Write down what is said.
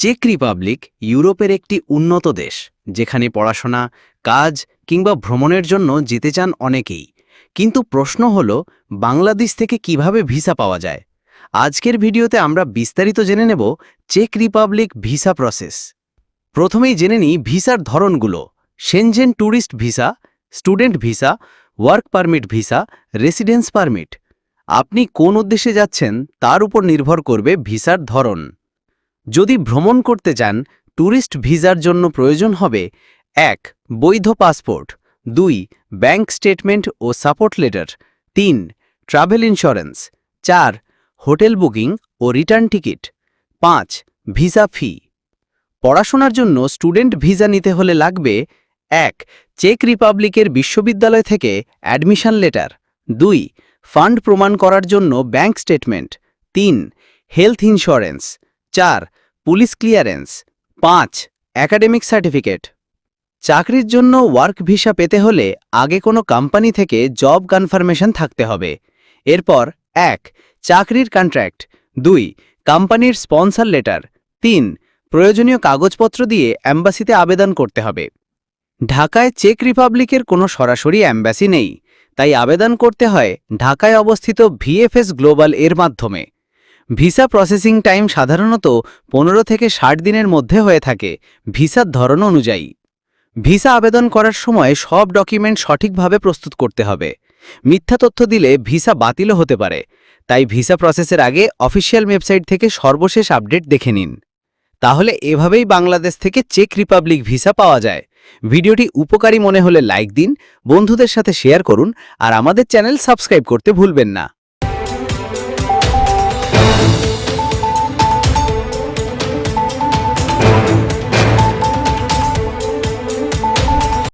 Check Republic ইউরোপের একটি উন্নত দেশ, যেখানে পড়াশোনা, কাজ কিংবা ভ্রমণের জন্য যেতে চান অনেকেই। কিন্তু প্রশ্ন হল, বাংলাদেশ থেকে কীভাবে ভিসা পাওয়া যায়? আজকের ভিডিওতে আমরা বিস্তারিত জেনে নেব চেক রিপাবলিক ভিসা প্রসেস। প্রথমেই জেনে নিই ভিসার ধরনগুলো। Schengen tourist visa student visa work permit visa residence permit আপনি কোন উদ্দেশ্যে যাচ্ছেন, তার উপর নির্ভর করবে ভিসার ধরন। যদি ভ্রমণ করতে চান ট্যুরিস্ট ভিসার জন্য প্রয়োজন হবে, এক, বৈধ পাসপোর্ট, দুই, ব্যাংক স্টেটমেন্ট ও সাপোর্ট লেটার, তিন, ট্রাভেল ইন্স্যুরেন্স, চার, হোটেল বুকিং ও রিটার্ন টিকিট, পাঁচ, ভিসা ফি। পড়াশোনার জন্য স্টুডেন্ট ভিসা নিতে হলে লাগবে, এক, চেক রিপাবলিকের বিশ্ববিদ্যালয় থেকে অ্যাডমিশন লেটার, দুই, ফান্ড প্রমাণ করার জন্য ব্যাংক স্টেটমেন্ট, তিন, হেলথ ইন্স্যুরেন্স চার, পুলিশ ক্লিয়ারেন্স। পাঁচ অ্যাকাডেমিক সার্টিফিকেট। চাকরির জন্য ওয়ার্ক ভিসা পেতে হলে আগে কোনো কোম্পানি থেকে জব কনফার্মেশন থাকতে হবে। এরপর এক, চাকরির কন্ট্রাক্ট। দুই, কোম্পানির স্পন্সর লেটার। তিন, প্রয়োজনীয় কাগজপত্র দিয়ে অ্যাম্বাসিতে আবেদন করতে হবে। ঢাকায় চেক রিপাবলিকের কোনো সরাসরি অ্যাম্বাসি নেই, তাই আবেদন করতে হয় ঢাকায় অবস্থিত ভিএফএস গ্লোবাল এর মাধ্যমে। ভিসা প্রসেসিং টাইম সাধারণত পনেরো থেকে ষাট দিনের মধ্যে হয়ে থাকে ভিসার ধরন অনুযায়ী। ভিসা আবেদন করার সময় সব ডকুমেন্ট সঠিকভাবে প্রস্তুত করতে হবে। মিথ্যা তথ্য দিলে ভিসা বাতিলও হতে পারে, তাই ভিসা প্রসেসের আগে অফিসিয়াল ওয়েবসাইট থেকে সর্বশেষ আপডেট দেখে নিন। তাহলে এভাবেই বাংলাদেশ থেকে চেক রিপাবলিক ভিসা পাওয়া যায়। ভিডিওটি উপকারী মনে হলে লাইক দিন, বন্ধুদের সাথে শেয়ার করুন, আর আমাদের চ্যানেল সাবস্ক্রাইব করতে ভুলবেন না।